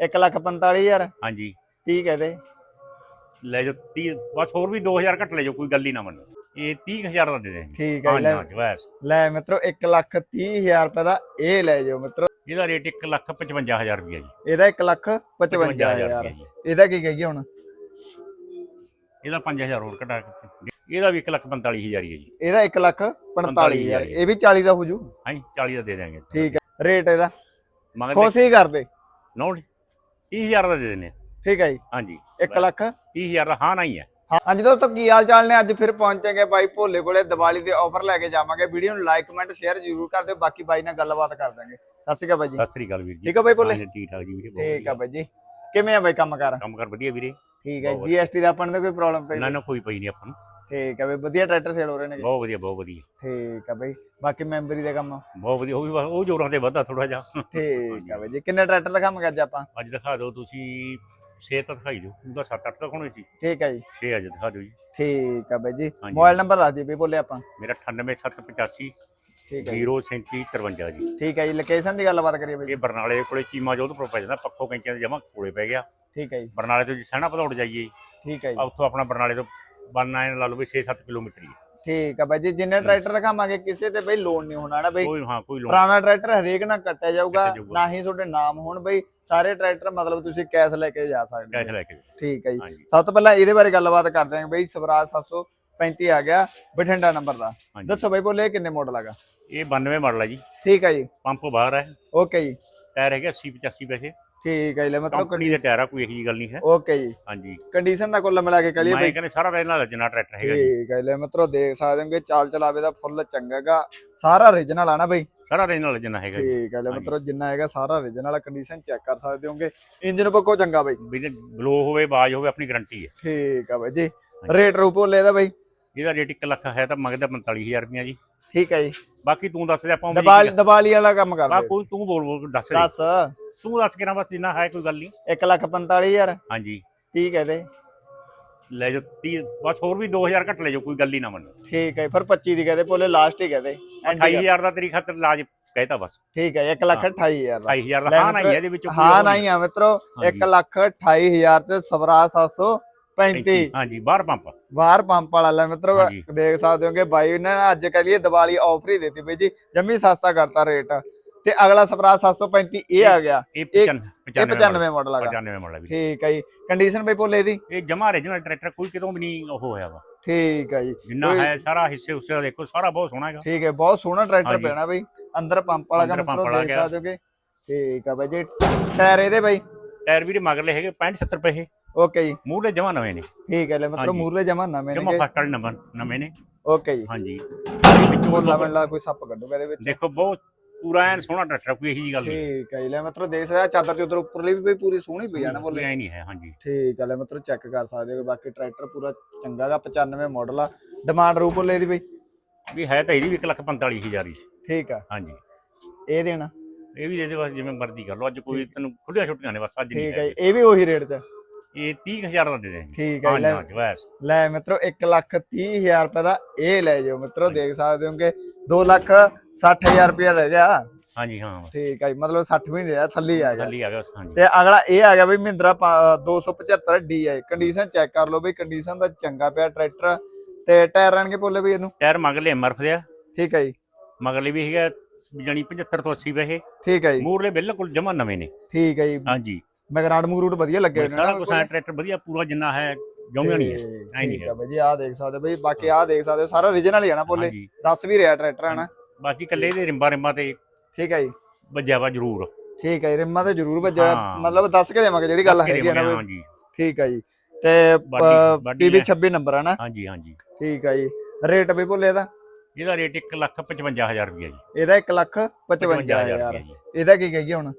145000 ਹਾਂਜੀ। ਕੀ ਕਹਦੇ? ਲੈ ਜਾਓ 30 ਬਸ ਹੋਰ ਵੀ 2000 ਘੱਟ ਲੈ ਜਾਓ ਕੋਈ ਗੱਲ ਹੀ ਨਾ ਮੰਨੋ। ਇਹ 30000 ਦਾ ਦੇ ਦੇ। ਠੀਕ ਹੈ ਹਾਂ ਲੈ ਜੀ ਬਸ। ਲੈ ਮਿੱਤਰੋ 130000 ਰੁਪਏ ਦਾ ਇਹ ਲੈ ਜਾਓ ਮਿੱਤਰੋ। ਇਹਦਾ ਰੇਟ 155000 ਰੁਪਏ ਜੀ। ਇਹਦਾ 155000 ਰੁਪਇਆ ਜੀ। ਇਹਦਾ ਕੀ ਕਹੀਏ ਹੁਣ? ਇਹਦਾ 5000 ਹੋਰ ਘਟਾ ਕੇ। ਇਹਦਾ ਵੀ 145000 ਹੀ ਹੈ ਜੀ। ਇਹਦਾ 145000 ਇਹ ਵੀ 40 ਦਾ ਹੋ ਜੂ। ਹਾਂ 40 ਦਾ ਦੇ ਦਾਂਗੇ ਠੀਕ ਹੈ ਰੇਟ ਇਹਦਾ। ਖੁਸ਼ ਹੀ ਕਰਦੇ। ਨੋਟ। 30000 ਦਾ ਦੇ ਆ। ਠੀਕ ਹੈ ਜੀ। ਹਾਂਜੀ। 1 ਲੱਖ। 30000 ਦਾ ਹਾਂ ਨਹੀਂ ਹੈ ਹਾਂ- ਹਾਂਜੀ ਦੋਸਤੋ ਕੀ ਹਾਲ ਚਾਲ ਨੇ? ਅੱਜ ਫਿਰ ਪਹੁੰਚਾਂਗੇ ਬਾਈ ਭੋਲੇ ਕੋਲੇ ਦੀਵਾਲੀ ਦੇ ਆਫਰ ਲੈ ਕੇ ਜਾਵਾਂਗੇ। ਵੀਡੀਓ ਨੂੰ ਲਾਈਕ ਕਮੈਂਟ ਸ਼ੇਅਰ ਜ਼ਰੂਰ ਕਰ ਦਿਓ। ਬਾਕੀ ਬਾਈ ਨਾਲ ਗੱਲਬਾਤ ਕਰ ਦਾਂਗੇ। ਸਤਿ ਸ਼੍ਰੀ ਅਕਾਲ ਬਾਈ ਜੀ। ਸਤਿ ਸ੍ਰੀ ਅਕਾਲ ਵੀਰ ਜੀ। ਠੀਕ ਆ ਬਾਈ ਭੋਲੇ? ਹਾਂਜੀ, ਠੀਕ ਠਾਕ ਜੀ ਵੀਰੇ ਬਹੁਤ ਠੀਕ ਆ ਵਧੀਆ। ਬਾਈ ਜੀ। ਕਿਵੇਂ ਆ ਬਾਈ ਕੰਮ ਕਰ ਕੰਮ ਕਰ ਵਧੀਆ ਵੀਰੇ। ਠੀਕ ਹੈ ਬਹੁਤ ਜੀਐਸਟੀ ਦਾ ਆਪਾਂ ਨੂੰ ਤਾਂ ਕੋਈ ਪ੍ਰੋਬਲਮ ਪਈ ਨਾ ਨਾ ਕੋਈ ਪਈ ਨਹੀਂ ਆਪਾਂ ਨੂੰ। ਠੀਕ ਹੈ ਬਾਈ ਵਧੀਆ ਟਰੈਕਟਰ ਸੇਲ ਹੋ ਰਹੇ ਨੇ ਜੀ। ਬਹੁਤ ਵਧੀਆ ਬਹੁਤ ਵਧੀਆ। ਠੀਕ ਆ ਬਾਈ ਬਾਕੀ ਮੈਂਬਰੀ ਦਾ ਕੰਮ? ਬਹੁਤ ਵਧੀਆ ਉਹ ਵੀ ਬਸ ਉਹ ਜੋਰਾਂ ਤੇ ਵੱਧਾ ਥੋੜਾ ਜਿਹਾ। ਠੀਕ ਆ ਬਾਈ ਜੀ ਕਿੰਨੇ ਟਰੈਕਟਰ ਦਾ ਕੰਮ ਕਰ ਅੱਜ ਆਪਾਂ? ਅੱਜ ਦਿਖਾ ਦਿਓ ਤੁਸੀਂ 6 ਤਾਂ ਦਿਖਾਈ ਦਿਓ ਉਹਦਾ 7-8 ਤੱਕ ਹੋਣੇ ਸੀ। ਠੀਕ ਹੈ ਜੀ। 6 ਅੱਜ ਦਿਖਾ ਦਿਓ ਜੀ। ਠੀਕ ਆ ਬਾਈ ਜੀ ਹਾਂਜੀ। ਮੋਬਾਈਲ ਨੰਬਰ ਦੱਸ ਦਿਓ ਬਈ ਬੋਲੇ ਆਪਾਂ। ਮੇਰਾ 98785 ਠੀਕ ਹੈ ਜੀ। 03753 ਜੀ। ਠੀਕ ਹੈ ਜੀ ਲੋਕੇਸ਼ਨ ਦੀ ਗੱਲਬਾਤ ਕਰੀਏ ਬਾਈ। ਇਹ ਬਰਨਾਲੇ ਕੋਲੇ ਚੀਮਾ ਜੋਧਪੁਰ ਪੈ ਜਾਂਦਾ ਪੱਖੋ ਕੈਂਚੀਆਂ ਦੇ ਜਮਾ ਕੋਲੇ ਪੈ ਗਿਆ। ਠੀਕ ਹੈ ਜੀ। ਬਰਨਾਲੇ ਤੋਂ ਜੀ ਸਹਿਣਾ ਭਦੌੜ ਜਾਈਏ। ਠੀਕ ਹੈ ਜੀ। ਆ ਉੱਥੋਂ ਆਪਣਾ ਬਰਨਾਲੇ ਤੋਂ ਬਣਨਾ ਹੈ ਲਾ ਲਓ ਵੀ 6-7 ਕਿਲੋਮੀਟਰ ਹੀ ਹੈ। ਠੀਕ ਆ ਬਾਈ ਜੀ ਜਿੰਨੇ ਟਰੈਕਟਰ ਦਾ ਕੰਮ ਆਗੇ ਕਿਸੇ ਤੇ ਬਈ ਲੋਨ ਨਹੀਂ ਹੋਣਾ ਨਾ ਬਈ। ਕੋਈ ਹਾਂ ਕੋਈ ਲੋਨ ਪੁਰਾਣਾ ਟਰੈਕਟਰ ਹਰੇਕ ਨਾਲ ਕੱਟਿਆ ਜਾਊਗਾ ਕੱਟਿਆ ਜਾਊਗਾ। ਨਾ ਹੀ ਤੁਹਾਡੇ ਨਾਮ ਹੋਣ ਬਈ ਸਾਰੇ ਟਰੈਕਟਰ ਮਤਲਬ ਤੁਸੀਂ ਕੈਸ਼ ਲੈ ਕੇ ਜਾ ਸਕਦੇ ਕੈਸ਼ ਹੋ। ਲੈ ਕੇ। ਠੀਕ ਹੈ ਜੀ। ਹਾਂਜੀ। ਸਭ ਤੋਂ ਪਹਿਲਾਂ ਇਹਦੇ ਬਾਰੇ ਗੱਲਬਾਤ ਕਰਦੇ ਹਾਂ ਬਈ ਸਵਰਾਜ 735 ਆ ਗਿਆ ਬਠਿੰਡਾ ਨੰਬਰ ਦਾ। ਹਾਂਜੀ। ਦੱਸੋ ਬਈ ਬੋਲੇ ਕਿੰਨੇ ਮਾਡਲ ਹੈਗਾ ਇਹ 92 ਮਾਡਲ ਹੈ ਜੀ। ਠੀਕ ਹੈ ਜੀ। ਪੰਪ ਬਾਹਰ ਹੈ ਓਕੇ ਜੀ। ਟਾਇਰ ਹੈਗੇ 80 85 ਪੈਸੇ। ਠੀਕ ਹੈ ਜੀ ਲੈ ਮਤਲਬ ਕੰਪਨੀ ਦੇ ਟਾਇਰ ਆ ਕੋਈ ਇਹੋ ਗੱਲ ਨਹੀਂ ਹੈ। ਓਕੇ ਜੀ। ਹਾਂਜੀ। ਕੰਡੀਸ਼ਨ ਦਾ ਕੁੱਲ ਮਿਲਾ ਕੇ ਕਹੀਏ ਮੈਂ ਬਈ। ਕਹਿੰਦੇ ਸਾਰਾ ਰਹਿਣਾ ਲੱਜਣਾ ਟਰੈਕਟਰ ਹੈਗਾ ਜੀ। ਠੀਕ ਹੈ ਲੈ ਮਤਲਬ ਦੇਖ ਸਕਦੇ ਹੋਗੇ ਚਾਲ ਚਲਾਵੇ ਦਾ ਫੁੱਲ ਚੰਗਾਗਾ ਸਾਰਾ origignal ਆ ਨਾ ਬਈ। ਸਾਰਾ ਰਹਿਣਾ ਲੱਜਣਾ ਹੈਗਾ ਜੀ। ਠੀਕ ਹੈ ਲੈ। ਮਤਲਬ ਜਿੰਨਾ ਹੈਗਾ ਸਾਰਾ origignal ਕੰਡੀਸ਼ਨ ਚੈੱਕ ਕਰ ਸਕਦੇ ਹੋਗੇ। ਇੰਜਨ ਪੱਕੋ ਚੰਗਾ ਬਈ। ਵੀ ਬਲੋ ਹੋਵੇ ਬਾਜ ਹੋਵੇ ਆਪਣੀ ਗਾਰੰਟੀ ਹੈ। ਠੀਕ ਆ ਬਾਈ ਜੀ। ਰੇਟ ਰੂਪ ਭੋਲੇ ਦਾ ਬਾਈ। ਇਹਦਾ ਰੇਟ 1 ਲੱਖ ਹੈ ਤਾਂ ਮੰਗਦਾ 45000 ਰੁਪਇਆ ਜੀ। ਠੀਕ ਹੈ ਜੀ। ਬਾਕੀ ਤੂੰ ਦੱਸ ਦੇ ਆਪਾਂ ਦਬਾਲੀ ਦਬਾਲੀ ਵਾਲਾ ਕੰਮ ਕਰਦੇ। ਕੋਈ ਤੂੰ ਬੋਲ ਬੋਲ ਦੱਸ ਦੇ। ਦੱਸ। ਤੂੰ ਦੱਸ ਕੇ ਨਾ ਬਸ ਜਿੰਨਾ ਹੈ ਕੋਈ ਗੱਲ ਨਹੀਂ। 145000 ਹਾਂਜੀ। ਠੀਕ ਹੈ ਲੈ ਜਾ 30 ਬਸ ਹੋਰ ਵੀ 2000 ਘੱਟ ਲੈ ਜਾ ਕੋਈ ਗੱਲ ਹੀ ਨਾ ਮੰਨੋ। ਠੀਕ ਹੈ ਫਿਰ 25 ਦੀ ਕਹਦੇ ਬੋਲੇ ਲਾਸਟ ਹੀ ਕਹਦੇ 28000 ਦਾ ਤੇਰੀ ਖਾਤਰ ਲਾਜ ਕਹਿਤਾ ਬਸ। ਠੀਕ ਹੈ 128000 ਦਾ। 28000 ਦਾ ਹਾਂ ਨਹੀਂ ਇਹਦੇ ਵਿੱਚ ਹਾਂ ਨਹੀਂ ਆ ਮਿੱਤਰੋ 128000 ਚ ਸਵਰਾ 700 35 ਹਾਂਜੀ ਬਾਹਰ ਪੰਪ। ਬਾਹਰ ਪੰਪ ਵਾਲਾ ਲੈ ਮਿੱਤਰੋ ਦੇਖ ਸਕਦੇ ਹੋਗੇ ਬਾਈ ਨੇ ਅੱਜ ਕੱਲ੍ਹ ਇਹ ਦੀਵਾਲੀ ਆਫਰ ਹੀ ਦਿੱਤੀ ਬਈ ਜੀ ਜੰਮੀ ਸਸਤਾ ਕਰਤਾ ਰੇਟ। ਤੇ ਅਗਲਾ ਸਪਰਾ 735 ਇਹ ਆ ਗਿਆ। ਇਹ ਇਹ 95 ਮਾਡਲ ਆ 95 ਮਾਡਲ ਵੀ। ਠੀਕ ਹੈ ਜੀ। ਕੰਡੀਸ਼ਨ ਬਈ ਭੋਲੇ ਦੀ। ਇਹ ਜਮਾ ਰਿਜਨਲ ਟਰੈਕਟਰ ਕੋਈ ਕਿਤੋਂ ਵੀ ਨਹੀਂ ਉਹ ਹੋਇਆ ਵਾ। ਠੀਕ ਹੈ ਜੀ। ਜਿੰਨਾ ਹੈ ਸਾਰਾ ਹਿੱਸੇ ਉਸੇ ਦਾ ਦੇਖੋ ਸਾਰਾ ਬਹੁਤ ਸੋਹਣਾ ਹੈਗਾ। ਠੀਕ ਹੈ ਬਹੁਤ ਸੋਹਣਾ ਟਰੈਕਟਰ ਪੈਣਾ ਬਈ। ਅੰਦਰ ਪੰਪ ਵਾਲਾ ਕੰਮ ਕਰੋ ਦੇਖ ਸਕਦੇ ਹੋਗੇ। ਠੀਕ ਆ ਬਾਈ ਜੀ। ਟਾਇਰ ਇਹਦੇ ਬਾਈ। ਟਾਇਰ ਵੀਰੇ ਮਗਰਲੇ ਹੈਗੇ 65 70 ਰੁਪਏ ਓਕੇ ਜੀ। ਮੂਹਰੇ ਜਮਾ ਨਵੇਂ ਨੇ। ਠੀਕ ਹੈ ਲੈ ਮਤਲਬ। ਮੂਰਲੇ ਜਮਾ ਨਵੇਂ ਜਮਾ ਨੇ ਫਸਟ ਵਾਲੇ ਨੰਬਰ ਨਵੇਂ ਨੇ। ਓਕੇ ਜੀ। ਹਾਂਜੀ। ਬੋਲਾ ਮੈਨੂੰ ਲਾ ਕੋਈ ਸੱਪ ਕੱਢੂਗਾ ਇਹਦੇ ਵਿੱਚ। ਦੇਖੋ ਬਹੁਤ ਪੂਰਾ ਐਨ ਸੋਹਣਾ ਟਰੈਕਟਰ ਕੋਈ ਇਹੀ ਗੱਲ ਨਹੀਂ। ਠੀਕ ਹੈ ਜੀ ਲੈ ਮਤਲਬ ਦੇਖ ਸਕਦੇ ਚਾਦਰ ਚੁਦਰ ਉੱਪਰਲੀ ਵੀ ਪੂਰੀ ਸੋਹਣੀ ਪਈ ਆ ਨਾ ਬੋਲੇ। ਐ ਨਹੀਂ ਹੈ ਹਾਂਜੀ। ਠੀਕ ਹੈ ਲੈ ਮਤਲਬ ਚੈੱਕ ਕਰ ਸਕਦੇ ਹੋ ਬਾਕੀ ਟਰੈਕਟਰ ਪੂਰਾ ਚੰਗਾ ਗਾ 95 ਮਾਡਲ ਆ। ਡਿਮਾਂਡ ਰੂਪ ਬੋਲੇ ਦੀ ਬਈ। ਵੀ ਹੈ ਤਾਂ ਇਹਦੀ ਵੀ 145000 ਹੀ। ਠੀਕ ਆ। ਹਾਂਜੀ। ਇਹ ਦੇਣਾ। ਇਹ ਵੀ ਦੇ ਦੇ ਬਸ ਜਿਵੇਂ ਮਰਜ਼ੀ ਕਰ ਲਓ ਅੱਜ ਕੋਈ ਤੈਨੂੰ ਖੁੱਲੀਆਂ ਛੁੱਟੀਆਂ ਨੇ ਬਸ ਅੱਜ ਨਹੀਂ ਠੀਕ ਹੈ ਇਹ। ਵੀ ਉਹੀ ਰੇਟ ਤੇ। ਇਹ 30000 ਦਾ ਦੇ ਦੇ। ਠੀਕ ਹੈ ਲੈ ਬਸ। ਲੈ ਮਿੱਤਰੋ 1 ਲੱਖ 30 ਹਜ਼ਾਰ ਰੁਪਏ ਦਾ ਇਹ ਲੈ ਜਾਓ ਮਿੱਤਰੋ ਦੇਖ ਸਕਦੇ ਹੋਗੇ 2 ਲੱਖ 60 ਹਜ਼ਾਰ ਰੁਪਏ ਰਹਿ ਗਿਆ। ਹਾਂਜੀ ਹਾਂ। ਠੀਕ ਹੈ ਮਤਲਬ 60 ਵੀ ਨਹੀਂ ਰਿਹਾ ਥੱਲੇ ਆ ਗਿਆ। ਥੱਲੇ ਆ ਗਿਆ ਹਾਂਜੀ ਤੇ ਅਗਲਾ ਇਹ ਆ ਗਿਆ ਬਈ ਮਹਿੰਦਰਾ 275 DI ਕੰਡੀਸ਼ਨ ਚੈੱਕ ਕਰ ਲਓ ਬਈ ਕੰਡੀਸ਼ਨ ਦਾ ਚੰਗਾ ਪਿਆ ਟਰੈਕਟਰ। ਤੇ ਟਾਇਰ ਰਣਗੇ ਬੋਲੇ ਬਈ ਇਹਨੂੰ? ਟਾਇਰ ਮਗਰਲੇ ਐਮਆਰਐਫ ਦੇ ਆ। ਠੀਕ ਹੈ ਜੀ। ਮਗਰਲੇ ਵੀ ਹੈਗਾ ਜਾਨੀ 75 ਤੋਂ 80 ਪੈਸੇ। ਠੀਕ ਹੈ ਜੀ। ਮੂਰਲੇ ਬਿਲਕੁਲ ਜਮਾ ਨਵੇਂ ਨੇ। ਠੀਕ ਹੈ ਜੀ। ਹਾਂਜੀ ਮੈਗਰਾਟ ਮਗਰੂਟ ਵਧੀਆ ਲੱਗੇ ਹੋਏ ਨੇ ਸਾਰਾ ਨਾ ਕੁਝ ਹੈ ਟਰੈਕਟਰ ਵਧੀਆ ਪੂਰਾ ਜਿੰਨਾ ਹੈ ਜਮਿਆ ਨਹੀਂ ਹੈ ਤੇ ਐਂ ਨਹੀਂ ਠੀਕ ਹੈ। ਬਈ ਜੀ ਆਹ ਦੇਖ ਸਕਦੇ ਬਈ ਬਾਕੀ ਆਹ ਦੇਖ ਸਕਦੇ ਹੋ, ਸਾਰਾ origignal ਹੀ ਆ ਨਾ ਹਾਂਜੀ। ਦੱਸ ਵੀ ਰਿਹਾ ਟਰੈਕਟਰ ਹੈ ਨਾ? ਬਾਕੀ ਕੱਲੇ ਦੇ ਰਿੰਬਾ ਰਿੰਬਾ ਤੇ ਠੀਕ ਹੈ ਜੀ। ਵੱਜਿਆ ਵਾ ਜ਼ਰੂਰ। ਠੀਕ ਹੈ ਜੀ, ਰਿੰਮਾਂ ਤੇ ਜ਼ਰੂਰ। ਹਾਂ। ਮਤਲਬ ਦੱਸ ਕੇ ਦੇਵਾਂਗੇ ਜਿਹੜੀ ਗੱਲ ਦੱਸ ਕੇ ਹੈਗੀ ਆ ਨਾ ਦੇਵਾਂਗੇ, ਬਈ। ਹਾਂਜੀ। ਠੀਕ ਹੈ ਜੀ। ਤੇ ਬਾਡੀ- ਬਾਡੀ ਪੀਬੀ ਹੈ। 26 ਨੰਬਰ ਹੈ ਨਾ? ਹਾਂਜੀ ਹਾਂਜੀ। ਠੀਕ ਹੈ ਜੀ। ਰੇਟ ਵੀ ਭੁੱਲੇ ਦਾ? ਇਹਦਾ ਰੇਟ 1 ਲੱਖ 55000 ਰੁਪਏ ਜੀ। ਇਹਦਾ 1 ਲੱਖ 55000 55000 ਰੁਪਏ ਜੀ। ਇਹਦਾ ਕੀ ਕਹੀਏ ਹੁਣ?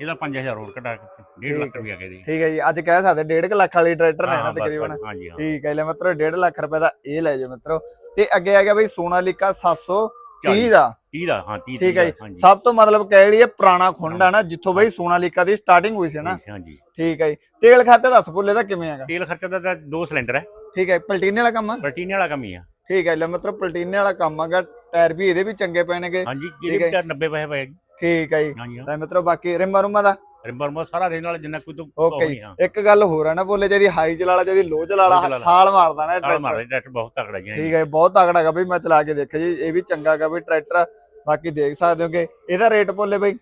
ਇਹਦਾ 5000 ਹੋਰ ਘਟਾ ਕੇ 1.5 ਲੱਖ। ਰੁਪਏ ਕਹਦੇ ਠੀਕ ਹੈ ਜੀ ਅੱਜ ਕਹਿ ਸਕਦੇ 1.5 ਲੱਖ ਵਾਲੀ ਟਰੈਕਟਰ ਨੇ ਨਾ ਤਕਰੀਬਨ। ਠੀਕ ਹੈ ਲੈ ਮਿੱਤਰੋ 1.5 ਲੱਖ ਰੁਪਏ ਦਾ ਇਹ ਲੈ ਜਾਓ ਮਿੱਤਰੋ। ਤੇ ਅੱਗੇ ਆ ਗਿਆ ਬਈ ਸੋਨਾਲੀਕਾ 730 ਦਾ। 30 ਦਾ ਹਾਂ 30 ਠੀਕ ਹੈ ਜੀ। ਸਭ ਤੋਂ ਮਤਲਬ ਕਹਿ ਲਈਏ ਪੁਰਾਣਾ ਖੁੰਡ ਆ ਨਾ ਜਿੱਥੋਂ ਬਈ ਸੋਨਾਲੀਕਾ ਦੀ ਸਟਾਰਟਿੰਗ ਹੋਈ ਸੀ ਨਾ। ਹਾਂਜੀ ਠੀਕ ਹੈ ਜੀ। ਤੇਲ ਖਰਚਾ ਦੱਸ ਭੁੱਲੇ ਦਾ ਕਿਵੇਂ ਹੈਗਾ? ਤੇਲ ਖਰਚਾ ਦਾ ਤਾਂ ਦੋ ਸਿਲੰਡਰ ਹੈ। ਠੀਕ ਹੈ ਪਲਟੀਨੇ ਵਾਲਾ ਕੰਮ ਆ? ਪਲਟੀਨੇ ਵਾਲਾ ਕੰਮ ਹੀ ਆ। ਠੀਕ ਹੈ ਲੈ ਮਿੱਤਰੋ ਪਲਟੀਨੇ ਵਾਲਾ ਕੰਮ ਆਗਾ ਟਾਇਰ ਵੀ ਇਹਦੇ ਵੀ ਚੰਗੇ ਪੈਣਗੇ। ਹਾਂਜੀ ਇਹਦੇ। ਵਿੱਚ 90 ਪੈਸੇ ਪਏ ਜੀ। ਠੀਕ ਹੈ ਜੀ। ਹਾਂਜੀ ਹਾਂ। ਲੈ ਮਿੱਤਰੋ ਬਾਕੀ ਰਿਮਾ ਰੁਮਾ ਦਾ? ਰਿੰਬਰ ਮਾ ਸਾਰਾ ਰੇਨ ਵਾਲਾ ਜਿੰਨਾ ਕੋਈ ਤੋਂ ਓਕੇ ਜੀ। ਇੱਕ ਗੱਲ ਹੋਰ ਹੈ ਨਾ ਬੋਲੇ ਜਿਹਦੀ ਹਾਈ ਚਲਾਲਾ ਜਿਹਦੀ ਲੋ Low ਚਲਾਲਾ। ਸਾਲ ਮਾਰਦਾ ਨਾ ਸਾਲ ਟਰੈਕਟਰ ਮਾਰਦਾ ਬਹੁਤ ਤਕੜਾ ਜੀ ਠੀਕ ਹੈ ਜੀ, ਬਹੁਤ ਤਗੜਾ ਹੈਗਾ ਬਈ ਮੈਂ ਚਲਾ ਕੇ ਦੇਖਿਆ ਜੀ ਇਹ ਵੀ ਚੰਗਾ ਹੈਗਾ ਬਈ ਟਰੈਕਟਰ ਬਾਕੀ ਦੇਖ ਸਕਦੇ ਹੋ ਕਿ ਇਹਦਾ ਰੇਟ ਬੋਲੇ ਬਈ?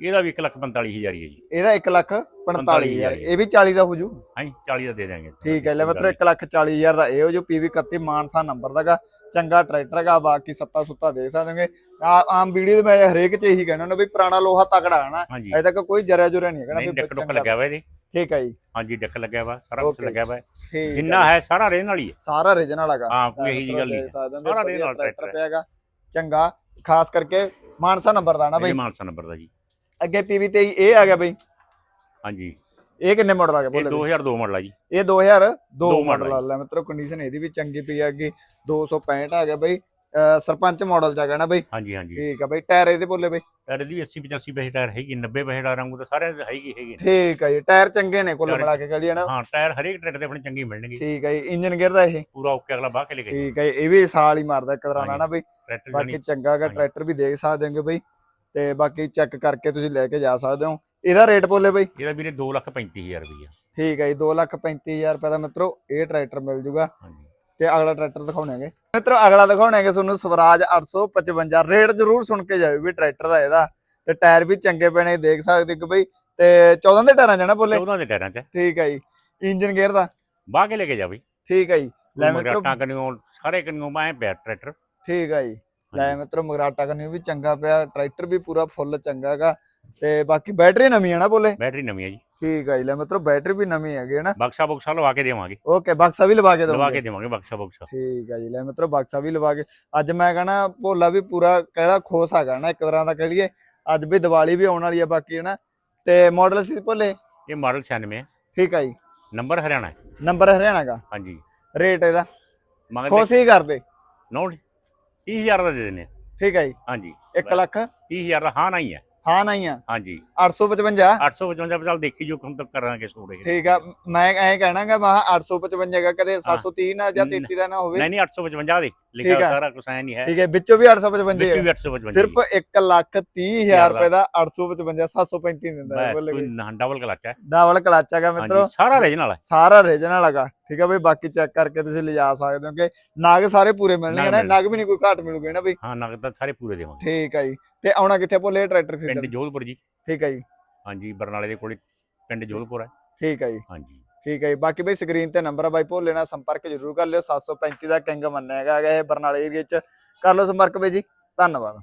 ਇਹਦਾ ਵੀ 145000 ਹੀ ਜੀ। ਇਹਦਾ 1 ਲੱਖ 45000 ਇਹ ਵੀ 40 ਦਾ ਹੋ ਜੂ? ਹਾਂ 40 ਦਾ ਦੇ ਦਾਂਗੇ ਠੀਕ ਹੈ ਲੈ ਮਤਲਬ 1 ਲੱਖ 40000 ਦਾ ਇਹ ਹੋ ਜੋ PV 31 ਮਾਨਸਾ ਨੰਬਰ ਦਾਗਾ ਚੰਗਾ ਟਰੈਕਟਰ ਹੈਗਾ ਬਾਕੀ ਸੱਤਾ ਸੁੱਤਾ ਦੇਖ ਸਕਦੇ ਹੋਗੇ। ਆਮ ਵੀਡੀਓ ਦੇ ਮੈਂ ਹਰੇਕ ਚ ਇਹੀ ਕਹਿਣਾ ਹੁੰਦਾ ਵੀ ਪੁਰਾਣਾ ਲੋਹਾ ਤਗੜਾ ਹੈ ਨਾ ਹਾਂਜੀ। ਅਜੇ ਤੱਕ ਕੋਈ ਜਰਿਆ ਜੁਰਿਆ ਨਹੀਂ ਹੈਗਾ ਨਾ ਨਹੀਂ ਵੀ ਡੱਕ ਡੁੱਕ। ਲੱਗਿਆ ਵਾ ਇਹਦੇ। ਠੀਕ ਹੈ ਜੀ। ਹਾਂਜੀ ਡੱਕ ਲੱਗਿਆ ਵਾ ਸਾਰਾ ਕੁਝ Okay. ਲੱਗਿਆ ਵਾ। ਠੀਕ ਜਿੰਨਾ ਹੈ ਸਾਰਾ ਰੇਨ ਵਾਲੀ ਹੈ। ਸਾਰਾ ਰੀਜਨਲ ਹੈਗਾ ਹਾਂ ਕੋਈ ਇਹੀ ਜੀ ਗੱਲ ਨਹੀਂ ਸਾਰਾ ਸਾਰਾ original ਟਰੈਕਟਰ tractor ਪਿਆਗਾ ਚੰਗਾ। ਖਾਸ ਕਰਕੇ ਮਾਨਸਾ ਨੰਬਰ ਦਾ ਨਾ ਇਹ ਬਈ। ਮਾਨਸਾ ਨੰਬਰ ਦਾ ਜੀ। ਅੱਗੇ PV ਤੇ ਇਹ ਆ ਗਿਆ ਬਈ। ਹਾਂਜੀ। ਇਹ ਕਿੰਨੇ ਮਾਡਲ ਆ ਗਿਆ ਇਹ ਬੋਲੇ ਬਈ? 2002 ਮਾਡਲ ਆ ਜੀ। ਇਹ 2002 ਦੋ ਮਾਡਲ model ਆ ਲੈ ਮਿੱਤਰੋ ਕੰਡੀਸ਼ਨ ਇਹਦੀ ਵੀ ਚੰਗੀ ਪਈ ਆ ਅੱਗੇ। 265 ਆ ਗਿਆ ਬਈ। ਸਰਪੰਚ ਮਾਡਲ ਚ ਆ ਗਿਆ ਨਾ ਬਈ? ਹਾਂਜੀ ਹਾਂਜੀ। ਠੀਕ ਆ ਬਈ ਟਾਇਰ ਇਹਦੇ ਬੋਲੇ ਬਈ? ਟਾਇਰ ਦੀ 80 85 ਪੈਸੇ ਟਾਇਰ ਹੈਗੀ 90 ਪੈਸੇ ਟਾਇਰ ਵਾਂਗੂ ਤਾਂ ਸਾਰੇ ਹੈਗੀ ਹੈਗੀ। ਠੀਕ ਆ ਜੀ ਟਾਇਰ ਚੰਗੇ ਨੇ ਕੁੱਲ ਮਿਲਾ ਕੇ ਕਹਲੀਏ ਨਾ। ਹਾਂ ਟਾਇਰ ਹਰੇਕ ਟਰੈਕਟਰ ਦੇ ਆਪਣੇ ਚੰਗੇ ਮਿਲਣਗੇ। ਠੀਕ ਆ ਜੀ ਇੰਜਨ ਗੇਅਰ ਦਾ ਇਹ? ਪੂਰਾ ਓਕੇ ਅਗਲਾ ਬਾਹ ਕੇ ਲੈ ਕੇ ਠੀਕ ਆ ਜੀ, ਇਹ ਵੀ ਸਾਲ ਹੀ ਮਾਰਦਾ ਇੱਕ ਤਰ੍ਹਾਂ ਹਾਂਜੀ। ਨਾ ਬਈ। ਬਾਕੀ ਚੰਗਾ ਹੈਗਾ। ਟਰੈਕਟਰ ਵੀ ਦੇਖ ਸਕਦੇ ਹੋਗੇ ਬਈ। ਤੇ ਬਾਕੀ ਚੈੱਕ ਕਰਕੇ ਤੁਸੀਂ ਲੈ ਕੇ ਜਾ ਸਕਦੇ ਹੋ। ਇਹਦਾ ਰੇਟ ਬੋਲੇ ਬਈ? ਇਹਦਾ ਵੀਰੇ 235000 ਰੁਪਈਆ। ਠੀਕ ਹੈ ਜੀ 235000 ਰੁਪਏ ਦਾ ਮਿੱਤਰੋ ਇਹ ਟਰੈਕਟਰ ਮਿਲ ਜੂਗਾ। ਤੇ ਅਗਲਾ ਟਰੈਕਟਰ ਦਿਖਾਉਣਾਂਗੇ ਮਿੱਤਰੋ ਅਗਲਾ ਦਿਖਾਉਣਾਂਗੇ ਤੁਹਾਨੂੰ ਸਵਰਾਜ 855 ਰੇਟ ਜ਼ਰੂਰ ਸੁਣ ਕੇ ਜਾਇਓ ਵੀ ਟਰੈਕਟਰ ਦਾ ਇਹਦਾ। ਤੇ ਟਾਇਰ ਵੀ ਚੰਗੇ ਨੇ ਦੇਖ ਸਕਦੇ ਕਿ ਬਈ। ਤੇ 14 ਦੇ ਟਾਇਰਾਂ ਨਾ ਬੋਲੇ? 14 ਦੇ ਟਾਇਰਾਂ 'ਚ ਠੀਕ ਹੈ ਜੀ। ਇੰਜਨ ਗੇਅਰ ਦਾ? ਬਾਹ ਕੇ ਲੈ ਕੇ ਜਾ ਬਈ। ਠੀਕ ਹੈ ਜੀ। ਲੈ ਮਿੱਤਰੋ। ਕਨੀਓ ਸਾਰੇ ਕਨੀਓ ਮੈਂ ਪਿਆ ਟਰੈਕਟਰ। ਠੀਕ ਹੈ ਜੀ। ਲੈ ਮਿੱਤਰੋ ਮਗਰਾਟਾ ਕਰਨੀ ਵੀ ਚੰਗਾ ਪਿਆ। ਟਰੈਕਟਰ ਵੀ ਪੂਰਾ ਫੁੱਲ ਚੰਗਾ ਹੈਗਾ। ਤੇ ਬਾਕੀ ਬੈਟਰੀ ਨਵੀਂ ਹੈ ਨਾ ਬੋਲੇ? ਬੈਟਰੀ ਨਵੀਂ ਹੈ ਜੀ। ਠੀਕ ਹੈ ਜੀ ਲੈ ਮਿੱਤਰੋ ਬੈਟਰੀ ਵੀ ਨਵੀਂ ਹੈਗੀ ਹੈ ਨਾ। ਬਕਸਾ ਬੁਕਸਾ ਲਵਾ ਕੇ ਦੇਵਾਂਗੇ। ਓਕੇ ਬਕਸਾ ਵੀ ਲਵਾ ਕੇ ਲਵਾ ਦਵਾਂਗੇ ਕੇ ਦੇਵਾਂਗੇ ਬਕਸਾ ਬੁਕਸਾ। ਠੀਕ ਹੈ ਜੀ ਲੈ ਮਿੱਤਰੋ ਬਕਸਾ ਵੀ ਲਵਾ ਕੇ। ਅੱਜ ਮੈਂ ਕਹਣਾ ਭੋਲਾ ਵੀ ਪੂਰਾ ਕਿਹੜਾ ਖੋਸ ਹੈਗਾ ਨਾ ਇੱਕ ਤਰ੍ਹਾਂ ਦਾ ਕਹ ਲਈਏ। ਅੱਜ ਵੀ ਦੀਵਾਲੀ ਵੀ ਆਉਣ ਵਾਲੀ ਹੈ ਬਾਕੀ ਹੈ ਨਾ। ਤੇ ਮਾਡਲ ਸੀ ਭੋਲੇ? ਇਹ ਮਾਡਲ 96 ਹੈ ਠੀਕ ਹੈ ਜੀ। ਨੰਬਰ ਹਰਿਆਣਾ ਹੈ। ਨੰਬਰ ਹਰਿਆਣਾ ਦਾ? ਹਾਂਜੀ। ਰੇਟ ਇਹਦਾ? ਖੁਸ਼ ਹੀ ਕਰਦੇ ਨੋਟ 30000 ਦਾ ਦੇ ਦਿੰਦੇ ਆ। ਠੀਕ ਹੈ ਜੀ। ਹਾਂਜੀ। 1 ਲੱਖ? 30000 ਦਾ ਹਾਂ ਨਹੀਂ ਹੈ। ਹਾਂ ਨਹੀਂ ਆ। ਹਾਂਜੀ। 855 855 ਚੱਲ ਦੇਖੀ ਜੋ ਹੁਣ ਤੱਕ ਕਰਾਂਗੇ ਸੋੜੇ ਠੀਕ ਆ ਮੈਂ ਐਂ ਕਹਿਣਾਗਾ ਮੈਂ 855 ਹੈਗਾ ਕਦੇ 730 ਨਾ ਜਾਂ 33 ਦਾ ਨਾ ਹੋਵੇ। ਨਹੀਂ ਨਹੀਂ 855 ਦੇ। ਲਿਖਿਆ। ਸਾਰਾ ਕੁਝ ਐ ਨਹੀਂ ਹੈ। ਠੀਕ ਹੈ ਵਿੱਚੋਂ ਵੀ 855 ਵਿੱਚ ਵੀ 855 ਸਿਰਫ 1 ਲੱਖ 30 ਹਜ਼ਾਰ ਰੁਪਏ ਦਾ 855 735 ਦਿੰਦਾ ਹੈ ਬਸ ਕੋਈ ਡਬਲ ਕਲਚ ਹੈ। ਡਬਲ ਕਲਚ ਹੈਗਾ ਮਿੱਤਰੋ। ਸਾਰਾ ਰੀਜਨਲ ਹੈ। ਸਾਰਾ ਰੀਜਨਲ ਹੈਗਾ। ਠੀਕ ਹੈ ਬਈ ਬਾਕੀ ਚੈੱਕ ਕਰਕੇ ਤੁਸੀਂ ਲਿਜਾ ਸਕਦੇ ਹੋ ਕਿ ਨਗ ਸਾਰੇ ਪੂਰੇ ਮਿਲਣਗੇ ਨਾ? ਨਗ ਨਗ ਵੀ ਨਹੀਂ ਕੋਈ ਘਾਟ ਮਿਲੂਗੇ ਨਾ ਬਈ? ਹਾਂ ਨਗਦ ਤਾਂ ਸਾਰੇ ਪੂਰੇ ਦੇਵਾਂਗੇ। ਠੀਕ ਹੈ ਜੀ। ਤੇ ਆਉਣਾ ਕਿੱਥੇ? ਭੋਲੇ ਟਰੈਕਟਰ ਪਿੰਡ ਖਰੀਦਣ ਜੋਧਪੁਰ ਜੀ। ਠੀਕ ਹੈ ਜੀ। ਹਾਂਜੀ ਬਰਨਾਲੇ ਦੇ ਕੋਲੇ ਪਿੰਡ ਜੋਧਪੁਰ ਹੈ ਠੀਕ ਹੈ ਜੀ। ਹਾਂਜੀ। ਠੀਕ ਹੈ ਜੀ। ਬਾਕੀ ਬਈ ਸਕਰੀਨ ਤੇ ਨੰਬਰ ਆ ਬਾਈ ਭੋਲੇ ਨਾਲ ਸੰਪਰਕ ਜ਼ਰੂਰ ਕਰ ਲਿਓ। 735 ਦਾ ਕਿੰਗ ਮੰਨਿਆ ਹੈਗਾ ਇਹ ਬਰਨਾਲੇ ਏਰੀਆ ਚ। ਕਰ ਲਓ ਸੰਪਰਕ ਬਈ ਜੀ। ਧੰਨਵਾਦ।